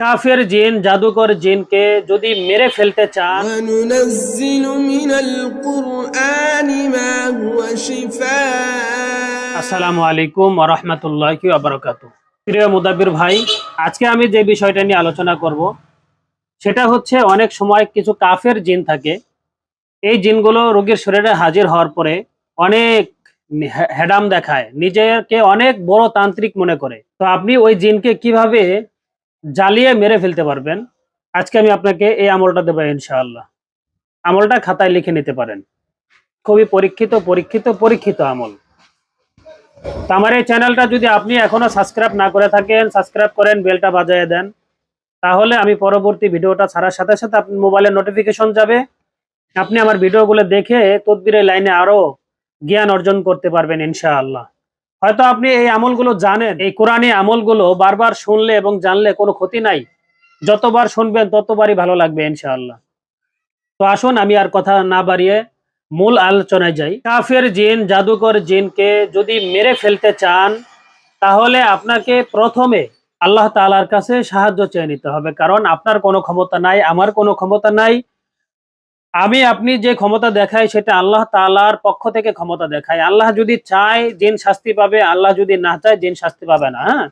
কাফের জিন জাদুকর জিনকে যদি মেরে ফেলতে চান আসসালামু আলাইকুম ভাই আজকে আমি যে বিষয়টা নিয়ে আলোচনা করব সেটা হচ্ছে অনেক সময় কিছু কাফের জিন থাকে। এই জিনগুলো রোগীর শরীরে হাজির হওয়ার পরে অনেক হেডাম দেখায় নিজেকে অনেক বড় তান্ত্রিক মনে করে। তো আপনি ওই জিনকে কীভাবে জ্বালিয়ে মেরে ফেলতে পারবেন। আজকে আমি আপনাকে এই আমলটা দেবো ইনশাআল্লাহ। আমলটা খাতায় লিখে নিতে পারেন। খুবই পরীক্ষিত পরীক্ষিত পরীক্ষিত আমল। তো আমার এই চ্যানেলটা যদি আপনি এখনও সাবস্ক্রাইব না করে থাকেন, সাবস্ক্রাইব করেন, বেলটা বাজায় দেন। তাহলে আমি পরবর্তী ভিডিওটা ছাড়ার সাথে সাথে আপনার মোবাইলে নোটিফিকেশন যাবে। আপনি আমার ভিডিওগুলো দেখে তদবিরের লাইনে আরও জ্ঞান অর্জন করতে পারবেন ইনশাআল্লাহ। হয়তো আপনি এই আমলগুলো জানেন, এই কোরআনী আমলগুলো বারবার শুনলে এবং জানলে কোনো ক্ষতি নাই। যতবার শুনবেন ততবারই ভালো লাগবে ইনশাআল্লাহ। তো আসুন, আমি আর কথা না বাড়িয়ে মূল আলোচনায় যাই। কাফের জিন, জাদুকর জিনকে যদি মেরে ফেলতে চান, তাহলে আপনাকে প্রথমে আল্লাহ তালার কাছে সাহায্য চেয়ে নিতে হবে। কারণ আপনার কোনো ক্ষমতা নাই, আমার কোনো ক্ষমতা নাই। আমি আপনি যে ক্ষমতা দেখাই সেটা আল্লাহ তালার পক্ষ থেকে ক্ষমতা দেখায় আল্লাহ যদি চায়, জিন শাস্তি পাবে। আল্লাহ যদি না চায়, জিন শাস্তি পাবে না হ্যাঁ?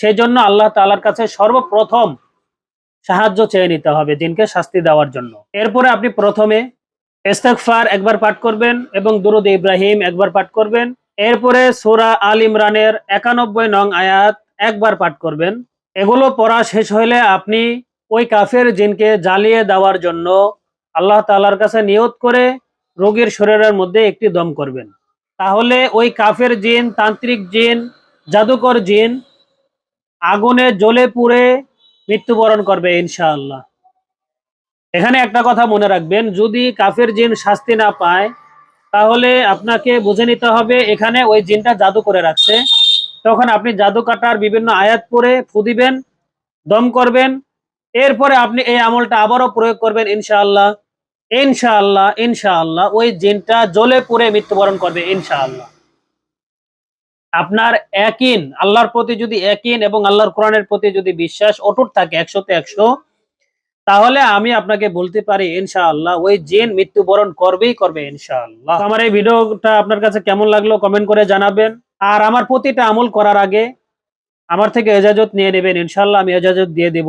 সেই জন্য আল্লাহ তালার কাছে সর্বপ্রথম সাহায্য চেয়ে নিতে হবে জিনকে শাস্তি দেওয়ার জন্য। এরপরে আপনি প্রথমে ইস্তেগফার একবার পাঠ করবেন এবং দুরুদ ইব্রাহিম একবার পাঠ করবেন। এরপরে সোরা আল ইমরানের একানব্বই নং আয়াত একবার পাঠ করবেন। এগুলো পড়া শেষ হলে আপনি ওই কাফের জিনকে জ্বালিয়ে দেওয়ার জন্য আল্লাহ তালার কাছে নিয়ত করে রোগীর শরীরের মধ্যে একটি দম করবেন। তাহলে ওই কাফের জিন, তান্ত্রিক জিন, জাদুকর জিন আগুনে জ্বলে পুড়ে মৃত্যুবরণ করবে ইনশাআল্লাহ। এখানে একটা কথা মনে রাখবেন, যদি কাফের জিন শাস্তি না পায়, তাহলে আপনাকে বুঝে নিতে হবে এখানে ওই জিনটা জাদু করে রাখছে। তখন আপনি জাদু কাটার বিভিন্ন আয়াত পরে ফু দিবেন, দম করবেন, এরপরে আপনি এই আমলটা আবারও প্রয়োগ করবেন ইনশাআল্লাহ। ইনশাআল্লাহ ইনশাআল্লাহ, ওই জিনটা জ্বলে পুড়ে মৃত্যুবরণ করবে, ইনশাআল্লাহ। আপনার একিন, আল্লাহর প্রতি যদি একিন এবং আল্লাহর কোরআনের প্রতি যদি বিশ্বাস অটুট থাকে একশোতে একশো, তাহলে আমি আপনাকে বলতে পারি, ইনশাআল্লাহ, ওই জিন মৃত্যুবরণ করবেই করবে, ইনশাআল্লাহ। আমার এই ভিডিওটা আপনার কাছে কেমন লাগল কমেন্ট করে জানাবেন। আর আমার প্রতিটা আমল করার আগে আমার থেকে এজাজত নিয়ে নেবেন, ইনশাআল্লাহ, আমি এজাজত দিয়ে দেব।